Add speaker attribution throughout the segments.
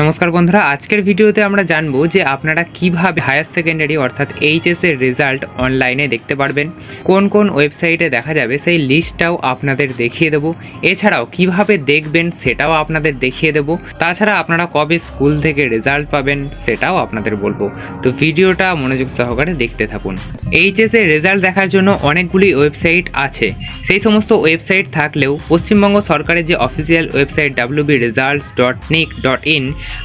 Speaker 1: নমস্কার বন্ধুরা, আজকের ভিডিওতে আমরা জানব যে আপনারা কীভাবে হায়ার সেকেন্ডারি অর্থাৎ এইচএস এর রেজাল্ট অনলাইনে দেখতে পারবেন, কোন কোন ওয়েবসাইটে দেখা যাবে সেই লিস্টটাও আপনাদের দেখিয়ে দেবো, এছাড়াও কীভাবে দেখবেন সেটাও আপনাদের দেখিয়ে দেবো, তাছাড়া আপনারা কবে স্কুল থেকে রেজাল্ট পাবেন সেটাও আপনাদের বলব। তো ভিডিওটা মনোযোগ সহকারে দেখতে থাকুন। এইচএস এর রেজাল্ট দেখার জন্য অনেকগুলি ওয়েবসাইট আছে, সেই সমস্ত ওয়েবসাইট থাকলেও পশ্চিমবঙ্গ সরকারের যে official website W B results dot nic dot in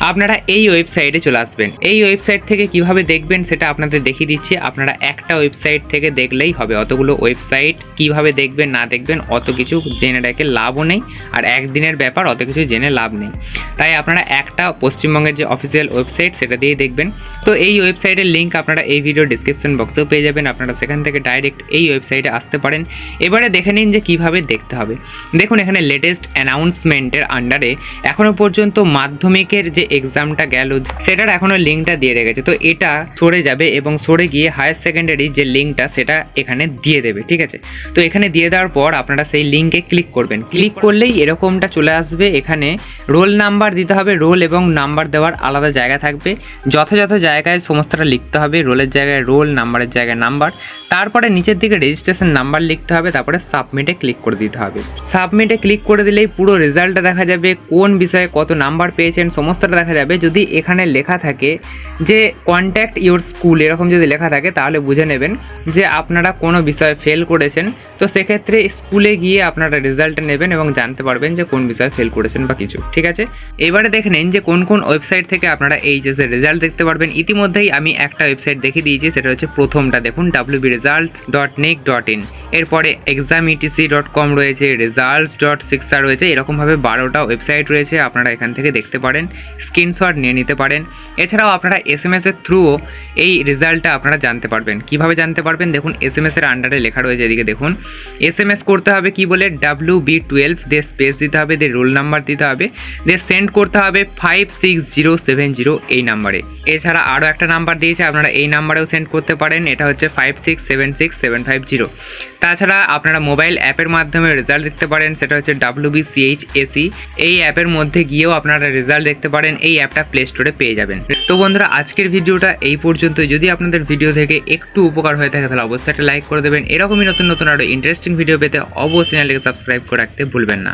Speaker 1: আপনারা এই ওয়েবসাইটে চলে আসবেন। এই ওয়েবসাইট থেকে কীভাবে দেখবেন সেটা আপনাদের দেখিয়ে দিচ্ছি। আপনারা একটা ওয়েবসাইট থেকে দেখলেই হবে। অতগুলো ওয়েবসাইট কীভাবে দেখবেন, না দেখবেন, অত কিছু জেনে রেখে লাভও নেই আর একদিনের ব্যাপার অত কিছু জেনে লাভ নেই। তাই আপনারা একটা পশ্চিমবঙ্গের যে অফিসিয়াল ওয়েবসাইট সেটা দিয়ে দেখবেন। তো এই ওয়েবসাইটের লিঙ্ক আপনারা এই ভিডিও ডিসক্রিপশন বক্সেও পেয়ে যাবেন। আপনারা সেখান থেকে ডাইরেক্ট এই ওয়েবসাইটে আসতে পারেন। এবারে দেখে নিন যে কীভাবে দেখতে হবে। দেখুন, এখানে লেটেস্ট অ্যানাউন্সমেন্টের আন্ডারে এখনও পর্যন্ত মাধ্যমিকের যে এক্সামটা গেল, সেটার এখনও লিঙ্কটা দিয়ে রেখেছে। তো এটা সরে যাবে এবং সরে গিয়ে হায়ার সেকেন্ডারি যে লিঙ্কটা সেটা এখানে দিয়ে দেবে, ঠিক আছে? তো এখানে দিয়ে দেওয়ার পর আপনারা সেই লিঙ্কে ক্লিক করবেন। ক্লিক করলেই এরকমটা চলে আসবে, এখানে রোল নাম্বার দিতে হবে রোল এবং নাম্বার দেওয়ার আলাদা জায়গা থাকবে। যথাযথ জায়গায় সমস্তটা লিখতে হবে রোলের জায়গায় রোল নাম্বারের জায়গায় নাম্বার তারপরে নিচের দিকে রেজিস্ট্রেশন নাম্বার লিখতে হবে, তারপরে সাবমিটে ক্লিক করে দিতে হবে। সাবমিটে ক্লিক করে দিলেই পুরো রেজাল্টটা দেখা যাবে, কোন বিষয়ে কত নাম্বার পেয়েছেন সমস্তটা দেখা যাবে। যদি এখানে লেখা থাকে যে কন্ট্যাক্ট ইউর স্কুল এরকম যদি লেখা থাকে, তাহলে বুঝে নেবেন যে আপনারা কোনো বিষয়ে ফেল করেছেন। তো সেক্ষেত্রে স্কুলে গিয়ে আপনারা রেজাল্ট নেবেন এবং জানতে পারবেন যে কোন বিষয়ে ফেল করেছেন বা কিছু। ঠিক আছে? এবারে দেখে নিন যে কোন কোন ওয়েবসাইট থেকে আপনারা এইচএস এর রেজাল্ট দেখতে পারবেন। ইতিমধ্যেই আমি একটা ওয়েবসাইট দেখিয়ে দিয়েছি, সেটা হচ্ছে প্রথমটা। দেখুন W B result dot nic dot in এরপরে এক্সাম ইটিসি ডট কম রয়েছে রেজাল্টস ডট সিক্সা রয়েছে, এরকমভাবে বারোটা ওয়েবসাইট রয়েছে, আপনারা এখান থেকে দেখতে পারেন স্ক্রিনশট নিয়ে নিতে পারেন। এছাড়াও আপনারা এস এম এসের থ্রুও এই রেজাল্টটা আপনারা জানতে পারবেন। কীভাবে জানতে পারবেন? দেখুন এস এম এসের আন্ডারে লেখা রয়েছে এদিকে, দেখুন। এস এম এস করতে হবে কি বলে? ডাব্লিউ বি টুয়েলভ দিয়ে স্পেস দিতে হবে, দিয়ে রোল নাম্বার দিতে হবে, দিয়ে সেন্ড করতে হবে five six zero seven zero এই নাম্বারে এছাড়া আরও একটা নাম্বার দিয়েছে, আপনারা এই নাম্বারেও সেন্ড করতে পারেন, এটা হচ্ছে five six seven six seven five zero তাছাড়া আপনারা মোবাইল অ্যাপের মাধ্যমে রেজাল্ট দেখতে পারেন, সেটা হচ্ছে ডাব্লু বিসিএইচএসি সিএইচ এসি এই অ্যাপের মধ্যে গিয়েও আপনারা রেজাল্ট দেখতে পারেন, এই অ্যাপটা প্লে স্টোরে পেয়ে যাবেন। তো বন্ধুরা, আজকের ভিডিওটা এই পর্যন্ত। যদি আপনাদের ভিডিও থেকে একটু উপকার হয়ে থাকে, তাহলে অবশ্যই একটা লাইক করে দেবেন। এরকমই নতুন নতুন আরও ইন্টারেস্টিং ভিডিও পেতে অবশ্যই চ্যানেলকে সাবস্ক্রাইব করে রাখতে ভুলবেন না।